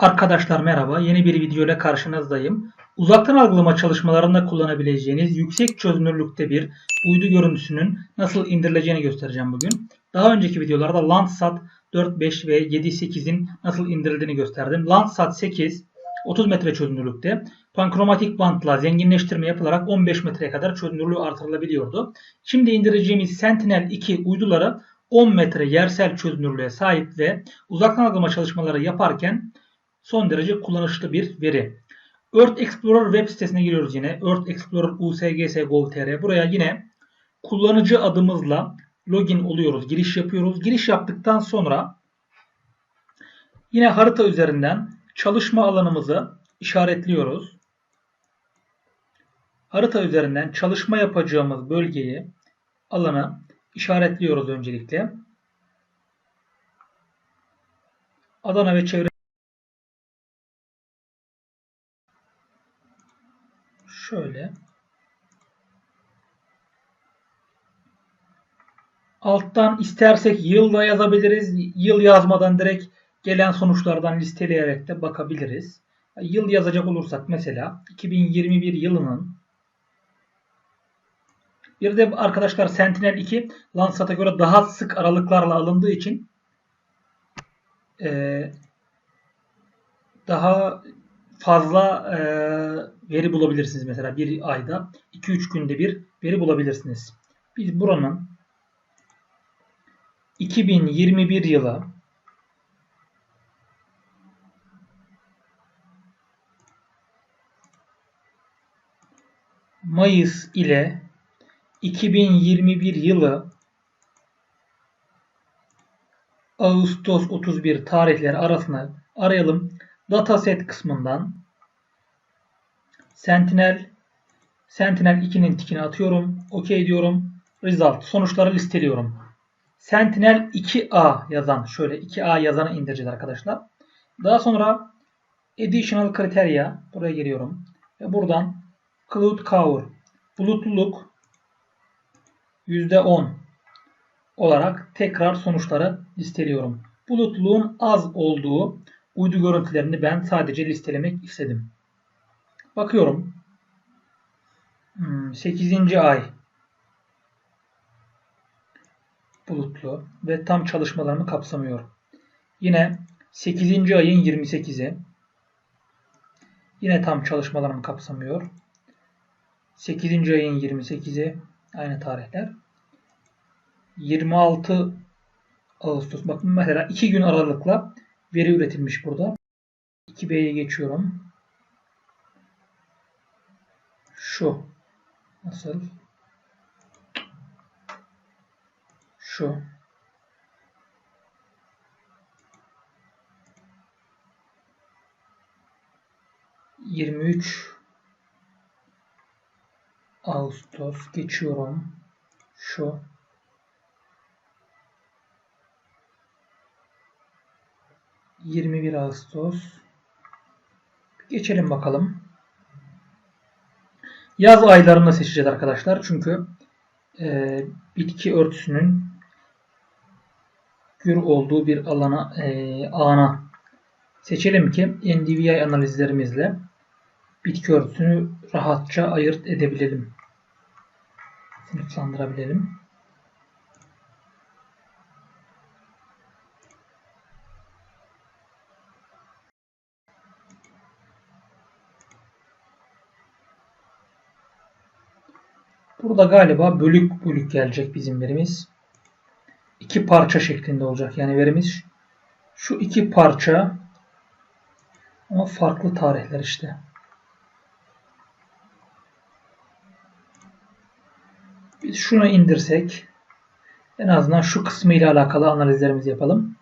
Arkadaşlar merhaba. Yeni bir video ile karşınızdayım. Uzaktan algılama çalışmalarında kullanabileceğiniz yüksek çözünürlükte bir uydu görüntüsünün nasıl indirileceğini göstereceğim bugün. Daha önceki videolarda Landsat 4, 5 ve 7, 8'in nasıl indirildiğini gösterdim. Landsat 8 30 metre çözünürlükte pankromatik bantla zenginleştirme yapılarak 15 metreye kadar çözünürlüğü artırılabiliyordu. Şimdi indireceğimiz Sentinel 2 uyduları 10 metre yersel çözünürlüğe sahip ve uzaktan algılama çalışmaları yaparken son derece kullanışlı bir veri. Earth Explorer web sitesine giriyoruz yine. Earth Explorer USGS Gov.tr. Buraya yine kullanıcı adımızla login oluyoruz. Giriş yapıyoruz. Giriş yaptıktan sonra yine harita üzerinden çalışma alanımızı işaretliyoruz. Harita üzerinden çalışma yapacağımız bölgeyi, alanı işaretliyoruz öncelikle. Adana ve çevre şöyle alttan istersek yıl da yazabiliriz. Yıl yazmadan direkt gelen sonuçlardan listeleyerek de bakabiliriz. Yıl yazacak olursak mesela 2021 yılının bir de arkadaşlar Sentinel 2 Landsat'a göre daha sık aralıklarla alındığı için daha fazla e, veri bulabilirsiniz. Mesela bir ayda 2-3 günde bir veri bulabilirsiniz. Biz buranın 2021 yılı Mayıs ile 2021 yılı Ağustos 31 tarihleri arasında arayalım. Dataset kısmından Sentinel Sentinel 2'nin tikini atıyorum. OK diyorum. Result. Sonuçları listeliyorum. Sentinel 2A yazan şöyle 2A yazanı indireceğiz arkadaşlar. Daha sonra Additional Criteria buraya geliyorum. Ve buradan Cloud Cover bulutluluk %10 olarak tekrar sonuçları listeliyorum. Bulutluluğun az olduğu uydu görüntülerini ben sadece listelemek istedim. Bakıyorum. 8. Hmm, ay bulutlu ve tam çalışmalarını kapsamıyor. Yine 8. ayın 28'i yine tam çalışmalarını kapsamıyor. 8. ayın 28'i aynı tarihler. 26 Ağustos bakın mesela 2 gün aralıkla veri üretilmiş burada. 2B'ye geçiyorum. Şu. Nasıl? Şu. Yirmi üç Ağustos geçiyorum. Şu. 21 Ağustos. Geçelim bakalım. Yaz aylarını seçeceğiz arkadaşlar. Çünkü e, bitki örtüsünün gür olduğu bir alana e, ana seçelim ki NDVI analizlerimizle bitki örtüsünü rahatça ayırt edebilelim. Sınıflandırabilelim. Burada galiba bölük bölük gelecek bizim verimiz. İki parça şeklinde olacak. Yani verimiz şu iki parça ama farklı tarihler işte. Biz şunu indirsek en azından şu kısmı ile alakalı analizlerimizi yapalım.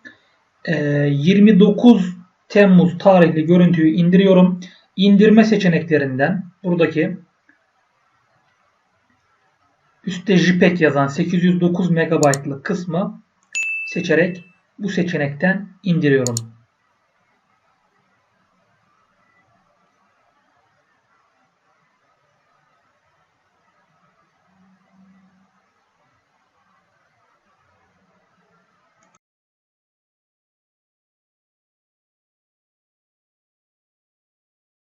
Ee, 29 Temmuz tarihli görüntüyü indiriyorum. İndirme seçeneklerinden buradaki Üstte JPEG yazan 809 MB'lık kısmı seçerek bu seçenekten indiriyorum.